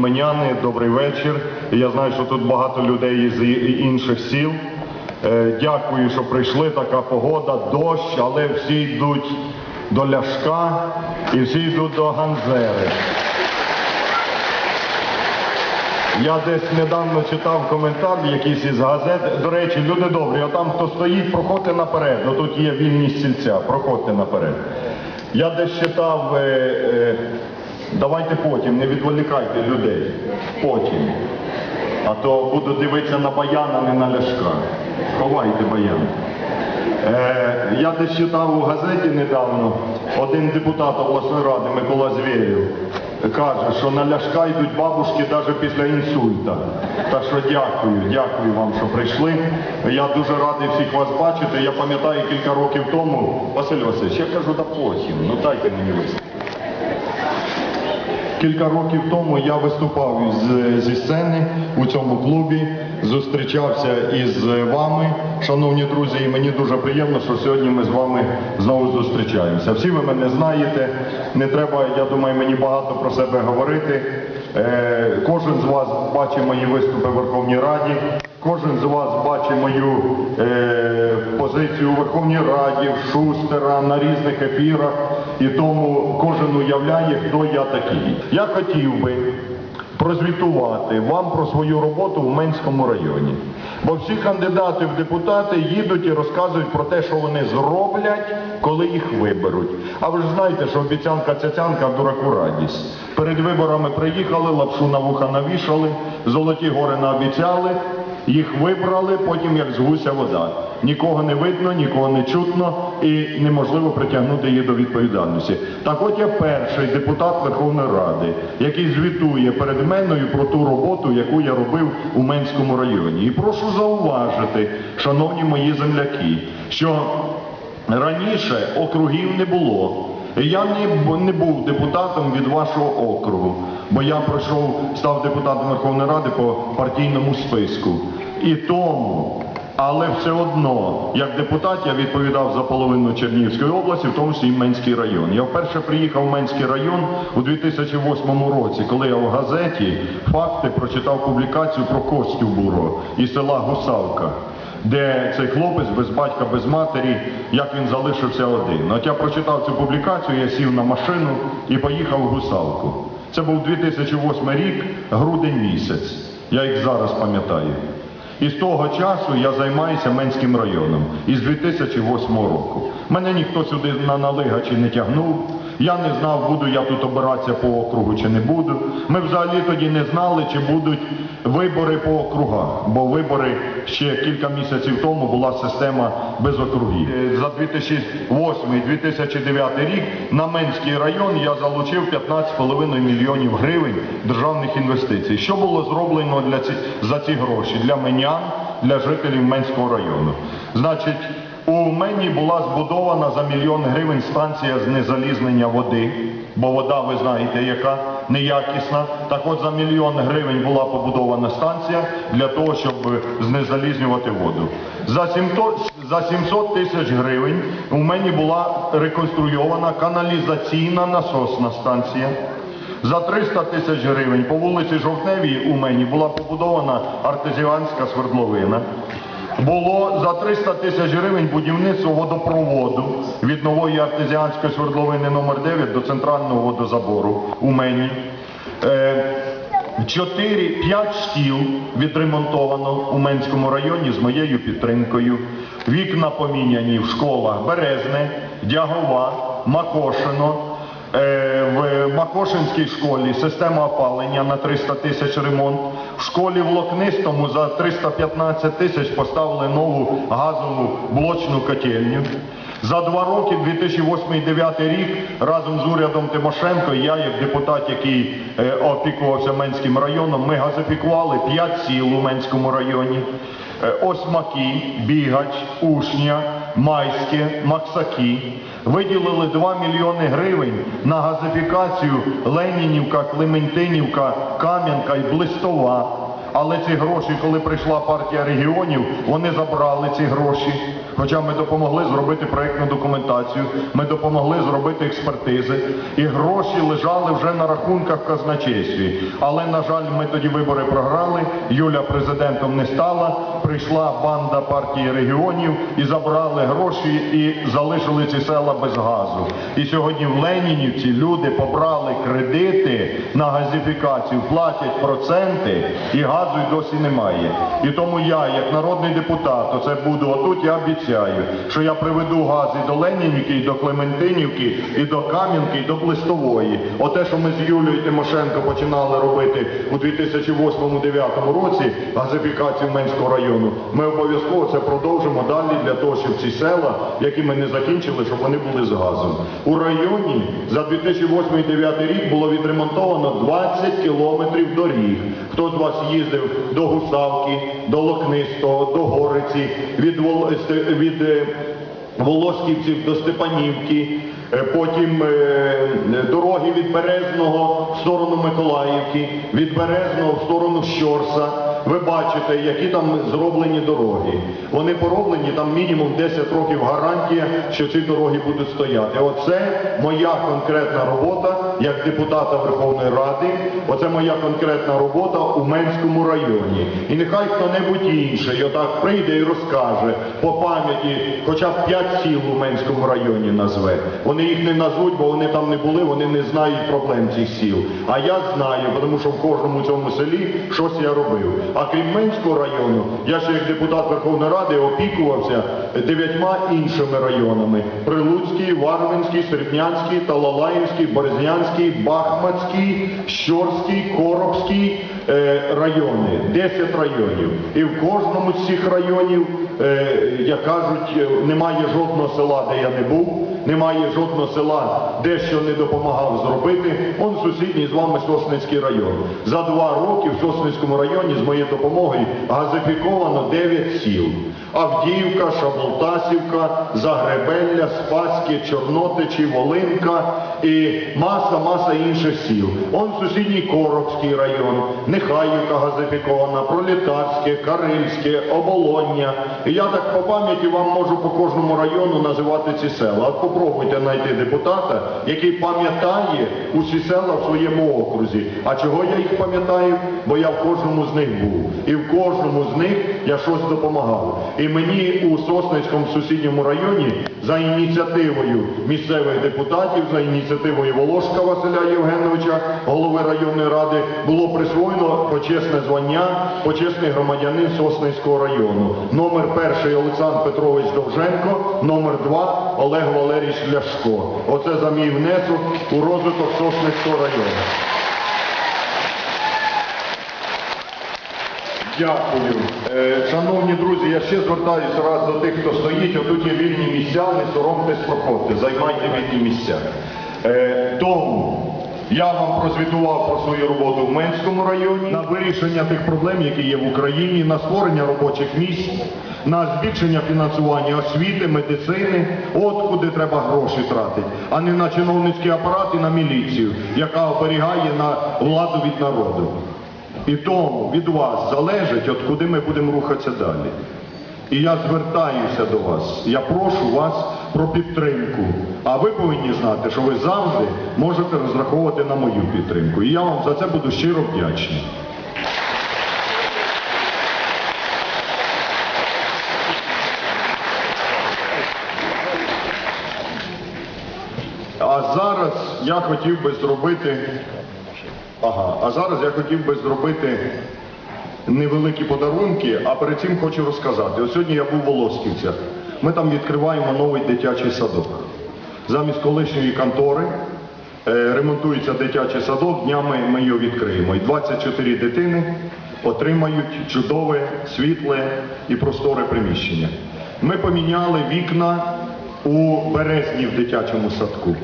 німеняни, добрий вечір. Я знаю, що тут багато людей з інших сіл. Е, Дякую, що прийшли. Така погода, дощ, але всі йдуть до ляшка і всі йдуть до Ганзери. Я десь недавно читав коментар в якійсь із газет. До речі, люди добрі, отам хто стоїть, проходьте наперед. Ну тут є вільні стільця, проходьте наперед. Я десь читав, е, е, давайте потім, не відволікайте людей. Потім. А то буду дивитися на баян, а не на ляшка. Ховайте баян. Е, я десь читав у газеті недавно, один депутат обласної ради Микола Звєрєв каже, що на ляшка йдуть бабушки навіть після інсульта. Так що дякую, дякую вам, що прийшли. Я дуже радий всіх вас бачити. Я пам'ятаю кілька років тому, Василь Васильович, я кажу, да потім, ну дайте мені виступ. Кілька років тому я виступав із, зі сцени у цьому клубі, зустрічався із вами, шановні друзі, і мені дуже приємно, що сьогодні ми з вами знову зустрічаємося. Всі ви мене знаєте, не треба, я думаю, мені багато про себе говорити. Е, кожен з вас бачить мої виступи в Верховній Раді, кожен з вас бачить мою е, позицію у Верховній Раді, в Шустера, на різних ефірах, і тому кожен уявляє, хто я такий. Я хотів би прозвітувати вам про свою роботу в Менському районі. Бо всі кандидати в депутати їдуть і розказують про те, що вони зроблять, коли їх виберуть. А ви ж знаєте, що обіцянка цяцянка дураку радість. Перед виборами приїхали, лапшу на вуха навішали, золоті гори наобіцяли, їх вибрали, потім як з гуся вода. Нікого не видно, нікого не чутно і неможливо притягнути її до відповідальності. Так от я перший депутат Верховної Ради, який звітує перед меною про ту роботу, яку я робив у Менському районі. І прошу зауважити, шановні мої земляки, що раніше округів не було. І Я не, був депутатом від вашого округу, бо я пройшов, став депутатом Верховної Ради по партійному списку. І тому, але все одно, як депутат, я відповідав за половину Чернігівської області, в тому числі і Менський район. Я вперше приїхав в Менський район у 2008 році, коли я в газеті факти прочитав публікацію про Костю Буро із села Гусавка де цей хлопець без батька, без матері, як він залишився один. От я прочитав цю публікацію, я сів на машину і поїхав в Гусалку. Це був 2008 рік, грудень місяць. Я їх зараз пам'ятаю. І з того часу я займаюся Менським районом із 2008 року. Мене ніхто сюди на налигачі не тягнув. Я не знав, буду я тут обиратися по округу чи не буду. Ми взагалі тоді не знали, чи будуть вибори по округах, бо вибори ще кілька місяців тому була система без округів. Е, За 2008-2009 рік на Менський район я залучив 15,5 мільйонів гривень державних інвестицій. Що було зроблено для ці, за ці гроші? Для менян, для жителів Менського району. Значить, у Мені була збудована за мільйон гривень станція знезалізнення води, бо вода, ви знаєте, яка неякісна. Так от за мільйон гривень була побудована станція для того, щоб знезалізнювати воду. За 700, за 700 тисяч гривень у мені була реконструйована каналізаційна насосна станція. За 300 тисяч гривень по вулиці Жовтневій у мені була побудована артезіанська свердловина. Було за 300 тисяч гривень будівництво водопроводу від нової артезіанської свердловини номер 9 до центрального водозабору у мені. Е, 4, 5 шкіл відремонтовано у Менському районі з моєю підтримкою. Вікна поміняні в школах Березне, Дягова, Макошино. Е, В Макошинській школі система опалення на 300 тисяч ремонт. В школі в Локнистому за 315 тисяч поставили нову газову блочну котельню. За два роки, 2008-2009 рік, разом з урядом Тимошенко, я як депутат, який е, опікувався Менським районом, ми газифікували 5 сіл у Менському районі. Е, Осьмаки, Бігач, Ушня, Майське, Максаки. Виділили 2 мільйони гривень на газифікацію Ленінівка, Клементинівка, Кам'янка і Блистова. Але ці гроші, коли прийшла партія регіонів, вони забрали ці гроші. Хоча ми допомогли зробити проєктну документацію, ми допомогли зробити експертизи, і гроші лежали вже на рахунках казначействі. Але, на жаль, ми тоді вибори програли, Юля президентом не стала, прийшла банда партії регіонів і забрали гроші і залишили ці села без газу. І сьогодні в Ленінівці люди побрали кредити на газифікацію, платять проценти і газу й досі немає. І тому я, як народний депутат, оце буду отут, я обіцяю, що я приведу газ і до Ленінівки, і до Клементинівки, і до Кам'янки, і до Плестової. Оте, що ми з Юлією Тимошенко починали робити у 2008-2009 році, газифікацію Менського району, ми обов'язково це продовжимо далі для того, щоб ці села, які ми не закінчили, щоб вони були з газом. У районі за 2008-2009 рік було відремонтовано 20 кілометрів доріг. Хто з вас їздив до Гусавки, до Локнистого, до Гориці, від, Вол... Від е, Волосківців до Степанівки, е, потім е, дороги від Березного в сторону Миколаївки, від Березного в сторону Щорса. Ви бачите, які там зроблені дороги. Вони пороблені там мінімум 10 років гарантія, що ці дороги будуть стояти. Оце моя конкретна робота як депутата Верховної Ради. Оце моя конкретна робота у Менському районі. І нехай хто-небудь інший отак прийде і розкаже по пам'яті, хоча б 5 сіл у Менському районі назве. Вони їх не назвуть, бо вони там не були, вони не знають проблем цих сіл. А я знаю, тому що в кожному цьому селі щось я робив. А крім Менського району, я ще як депутат Верховної Ради опікувався дев'ятьма іншими районами: Прилуцький, Варвинський, Серпнянський, Талалаївський, Березнянський, Бахмацький, Щорський, Коробський райони, 10 районів. І в кожному з цих районів, е, як кажуть, е, немає жодного села, де я не був, немає жодного села, де що не допомагав зробити. Он сусідній з вами Сосницький район. За два роки в Сосницькому районі з моєю допомогою газифіковано 9 сіл. Авдіївка, Шаболтасівка, Загребелля, Спаське, Чорнотичі, Волинка і маса-маса інших сіл. Он сусідній Коробський район, Нехаївка газифікована, Пролітарське, Карильське, Оболоння. І я так по пам'яті вам можу по кожному району називати ці села. От попробуйте знайти депутата, який пам'ятає усі села в своєму окрузі. А чого я їх пам'ятаю? Бо я в кожному з них був. І в кожному з них я щось допомагав. І мені у Сосницькому сусідньому районі за ініціативою місцевих депутатів, за ініціативою Волошка Василя Євгеновича, голови районної ради, було присвоєно почесне звання почесний громадянин Сосницького району. Номер перший Олександр Петрович Довженко, номер два Олег Валерійович Ляшко. Оце за мій внесок у розвиток Сосницького району. Дякую. Е, Шановні друзі, я ще звертаюся раз до тих, хто стоїть. Отут є вільні місця, не соромтесь, проходьте, займайте вільні місця. Е, Тому я вам прозвітував про свою роботу в Менському районі на вирішення тих проблем, які є в Україні, на створення робочих місць, на збільшення фінансування освіти, медицини, от куди треба гроші тратити, а не на чиновницький апарат і на міліцію, яка оберігає на владу від народу. І тому від вас залежить, от куди ми будемо рухатися далі. І я звертаюся до вас, я прошу вас про підтримку. А ви повинні знати, що ви завжди можете розраховувати на мою підтримку. І я вам за це буду щиро вдячний. А зараз я хотів би зробити. Ага, а зараз я хотів би зробити невеликі подарунки, а перед цим хочу розказати. От сьогодні я був в Волосківцях. Ми там відкриваємо новий дитячий садок. Замість колишньої контори е, ремонтується дитячий садок, днями ми його відкриємо. І 24 дитини отримають чудове, світле і просторе приміщення. Ми поміняли вікна у березні в дитячому садку.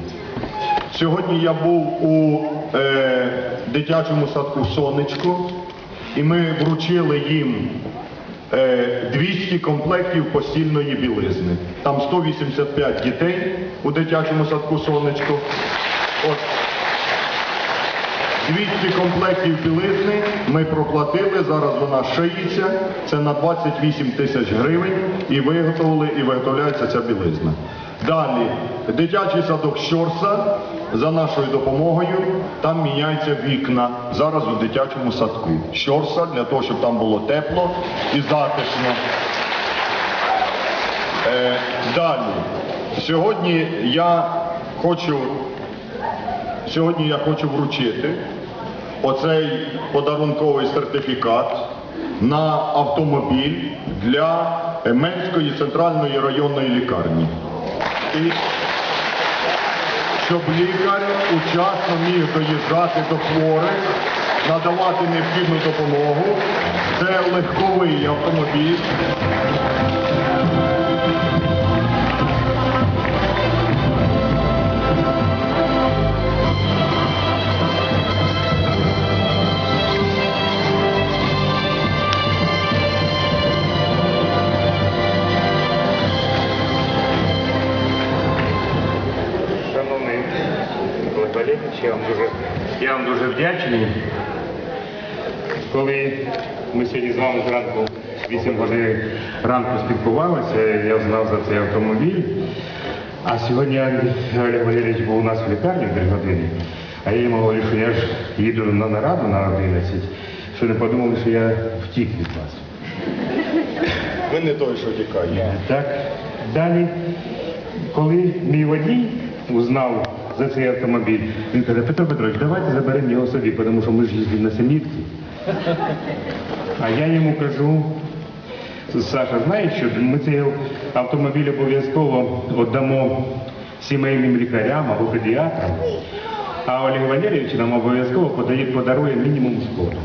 Сьогодні я був у е, дитячому садку Сонечко, і ми вручили їм 200 комплектів постільної білизни. Там 185 дітей у дитячому садку Сонечко. От. 200 комплектів білизни ми проплатили, зараз вона шиється, це на 28 тисяч гривень і виготовили, і виготовляється ця білизна. Далі, дитячий садок Щорса за нашою допомогою, там міняються вікна зараз у дитячому садку. Щорса для того, щоб там було тепло і затишно. Е, далі. Сьогодні я хочу, сьогодні я хочу вручити оцей подарунковий сертифікат на автомобіль для Менської центральної районної лікарні. Щоб лікар учасно міг доїжджати до хворих, надавати необхідну допомогу. Це легковий автомобіль. Я вам дуже, я вам дуже вдячний. Коли ми сьогодні з вами зранку 8 годин ранку спілкувалися, я знав за цей автомобіль. А сьогодні Олег Валерійович був у нас в лікарні в 3 години, а я йому говорю, що я ж їду на нараду на 11, що не подумали, що я втік від вас. Ви не той, що тікає. Так, далі, коли мій водій узнав за цей автомобіль, він каже, Петро Петрович, давайте заберемо його собі, тому що ми ж їздимо на самітки. А я йому кажу, Саша, знаєш що, ми цей автомобіль обов'язково віддамо сімейним лікарям або педіатрам, а Олег Валерійович нам обов'язково подарує мінімум сходу.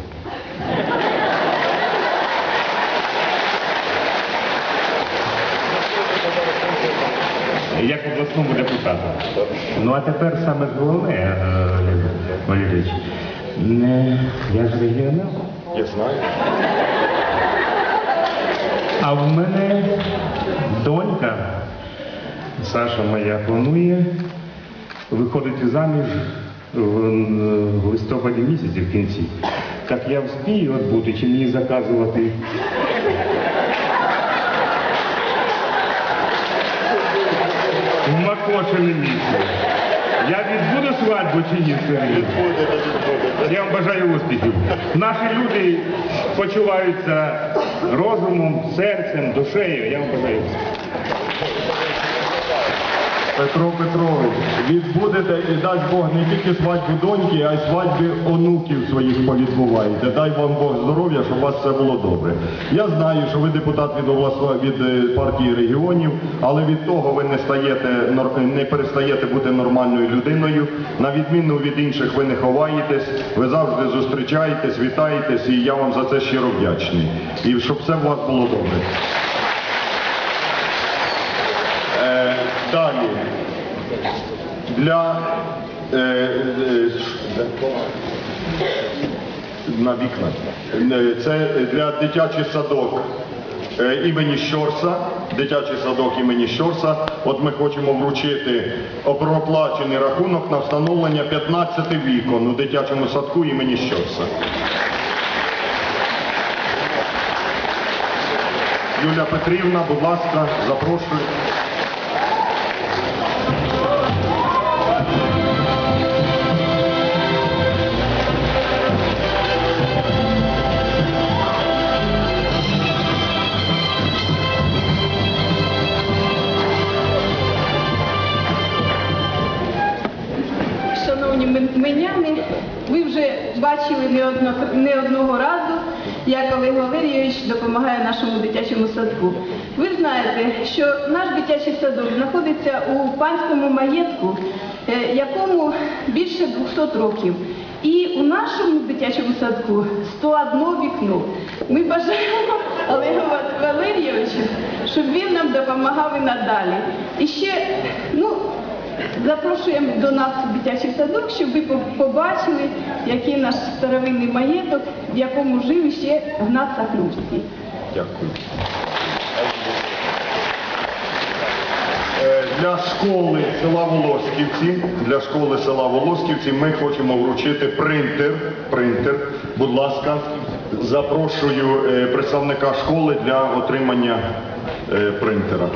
Як обласному депутату. Ну а тепер саме головне, е, Валерійович, не, я ж регіонал, Я знаю. а в мене донька, Саша моя, планує виходити заміж в, в листопаді місяці в кінці. Так я вспію от бути, чи мені заказувати Макошине місце. Я відбуду свадьбу чи ні, Сергій? Я вам бажаю успіхів. Наші люди почуваються розумом, серцем, душею. Я вам бажаю успіхів. Петро Петрович, відбудете і дасть Бог не тільки свадьбу доньки, а й свадьби онуків своїх повідбуваєте. Дай вам Бог здоров'я, щоб у вас все було добре. Я знаю, що ви депутат від обласної від е, партії регіонів, але від того ви не стаєте не перестаєте бути нормальною людиною. На відміну від інших, ви не ховаєтесь, ви завжди зустрічаєтесь, вітаєтесь, і я вам за це щиро вдячний. І щоб все у вас було добре. Е, далі. Для е, е, на вікна. Е, Це для дитячий садок е, імені Щорса, дитячий садок імені Щорса. От ми хочемо вручити проплачений рахунок на встановлення 15 вікон у дитячому садку імені Щорса. Юля Петрівна, будь ласка, запрошую. Шановні ви вже бачили не, одно, не одного разу, як Олег Валерійович допомагає нашому дитячому садку. Ви знаєте, що наш дитячий садок знаходиться у панському маєтку, е, якому більше 200 років. І у нашому дитячому садку 101 вікно. Ми бажаємо Олегу Валерійовичу, щоб він нам допомагав і надалі. І ще, ну, Запрошуємо до нас у дитячий садок, щоб ви побачили, який наш старовинний маєток, в якому жив ще Гнат Сахнувський. Дякую. Е, для школи села Волосківці, для школи села Волосківці ми хочемо вручити принтер. Принтер. Будь ласка, запрошую е, представника школи для отримання е, принтера.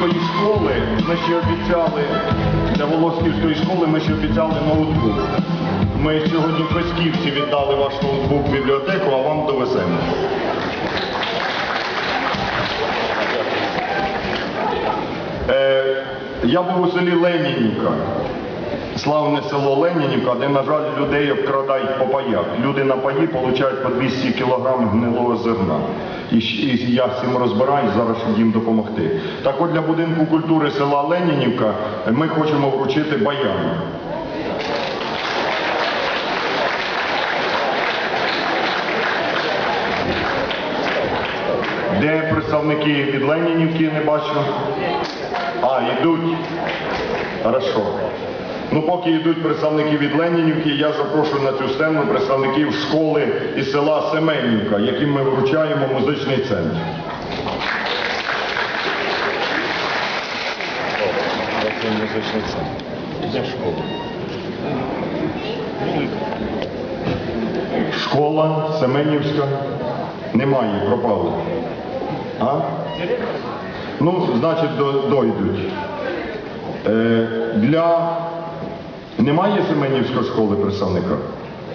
Волосківської школи ми ще обіцяли, для Волосківської школи ми ще обіцяли ноутбук. Ми сьогодні в віддали ваш ноутбук в бібліотеку, а вам довеземо. Е, я був у селі Ленінівка. Славне село Ленінівка, де, на жаль, людей обкрадають по паях. Люди на паї отримують по 200 кг гнилого зерна. І, я цим розбираюсь, зараз щоб їм допомогти. Так от для будинку культури села Ленінівка ми хочемо вручити баян. Де представники від Ленінівки не бачу? А, йдуть. Хорошо. Ну, поки йдуть представники від Ленінівки, я запрошую на цю сцену представників школи із села Семенівка, яким ми вручаємо музичний центр. Школа? Семенівська. Немає, пропали. А? Ну, значить, до- дойдуть. Е, для... Немає Семенівської школи представника?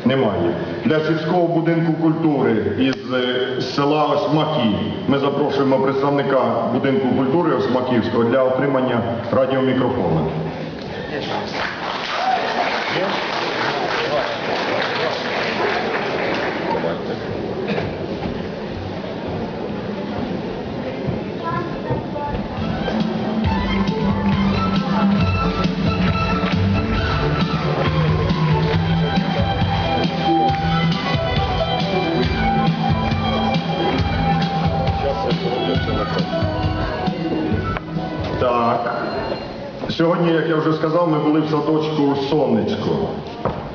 Немає. Для сільського будинку культури із е, села Осмаки ми запрошуємо представника будинку культури Осмаківського для отримання радіомікрофона. Сьогодні, як я вже сказав, ми були в садочку Сонечко.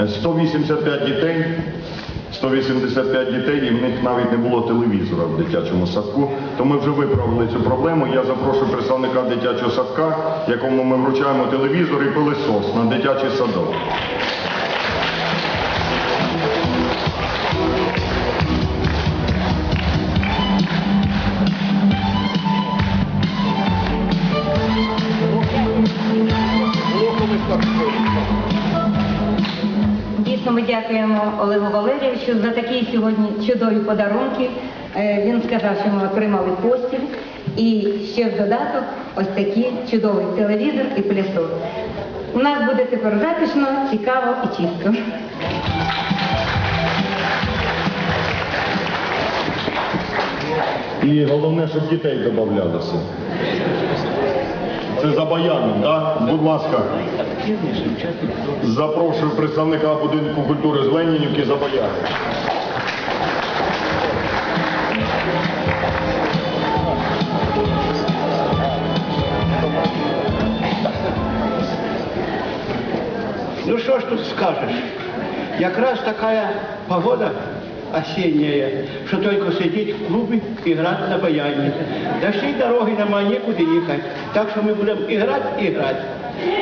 Е, 185 дітей, 185 дітей, і в них навіть не було телевізора в дитячому садку. То ми вже виправили цю проблему. Я запрошую представника дитячого садка, якому ми вручаємо телевізор і пилисос на дитячий садок. Валерійовичу за такі сьогодні чудові подарунки. Е, Він сказав, що ми отримали постіль і ще в додаток ось такий чудовий телевізор і пилісос. У нас буде тепер затишно, цікаво і чисто. І головне, щоб дітей додавалося. За баяном, так? Будь ласка. Запрошую представника будинку культури з Ленінівки за баяном. Ну что ж тут скажешь? Якраз такая погода осенняя, что только сидеть в клубе, играть на баяне. Дошли дороги нема некуда ехать, так что мы будем играть играть.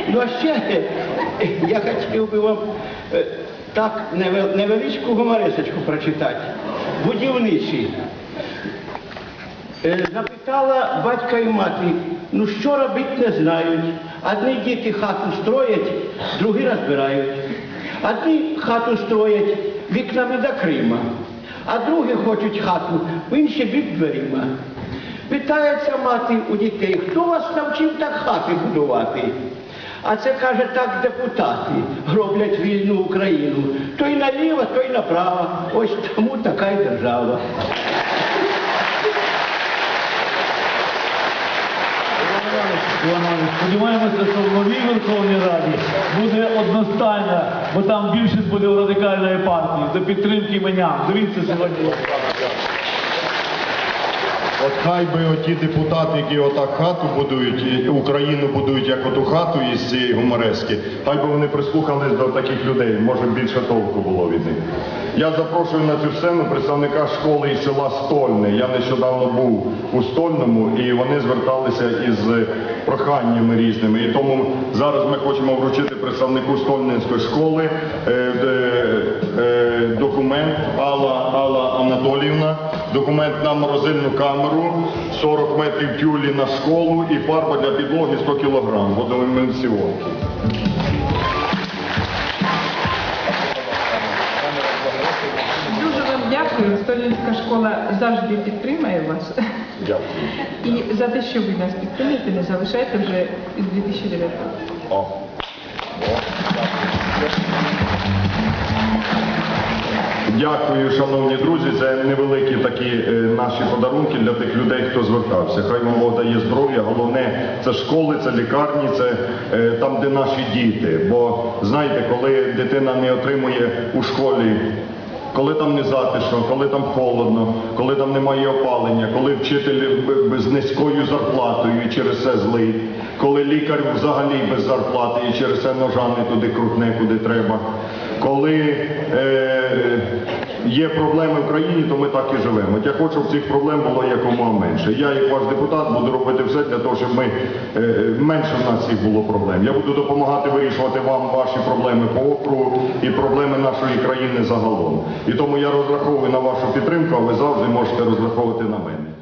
Ну а ще я хотів би вам е, так невеличку гуморисочку прочитати. Будівничі. Е, Запитала батька і мати, ну що робити не знають. Одні діти хату строять, другі розбирають. Одні хату строять вікнами до Крима, а другі хочуть хату в інший бік дверима. Питається мати у дітей, хто вас навчив так хати будувати? А це каже так депутати гроблять вільну Україну. То й наліво, то й направо. Ось тому така й держава. Сподіваємося, що в новій Верховній Раді буде одностайна, бо там більшість буде у радикальної партії за підтримки мене. Дивіться сьогодні. От хай би оті депутати, які отак хату будують, Україну будують як оту хату із цієї гуморески, хай би вони прислухались до таких людей, може більше толку було від них. Я запрошую на цю сцену представника школи із села Стольне. Я нещодавно був у Стольному і вони зверталися із проханнями різними. І тому зараз ми хочемо вручити представнику Стольненської школи е, е, документ Алла, Алла Анатоліївна, документ на морозильну камеру, 40 метрів тюлі на школу і фарба для підлоги 100 кг водоемульсіонки. Дуже вам дякую. Столінська школа завжди підтримає вас. Дякую. І за те, що ви нас підтримуєте, не залишайте вже із 2019 О. Дякую, шановні друзі, за невеликі такі е, наші подарунки для тих людей, хто звертався. Хай Бог дає здоров'я. Головне, це школи, це лікарні, це е, там, де наші діти. Бо знаєте, коли дитина не отримує у школі коли там не затишно, коли там холодно, коли там немає опалення, коли вчитель з низькою зарплатою і через це злий, коли лікар взагалі без зарплати і через це ножа не туди крутне, куди треба. Коли е, є проблеми в країні, то ми так і живемо. Я хочу, щоб цих проблем було якомога менше. Я, як ваш депутат, буду робити все для того, щоб ми е, менше в нас їх було проблем. Я буду допомагати вирішувати вам ваші проблеми по округу і проблеми нашої країни загалом. І тому я розраховую на вашу підтримку, а ви завжди можете розраховувати на мене.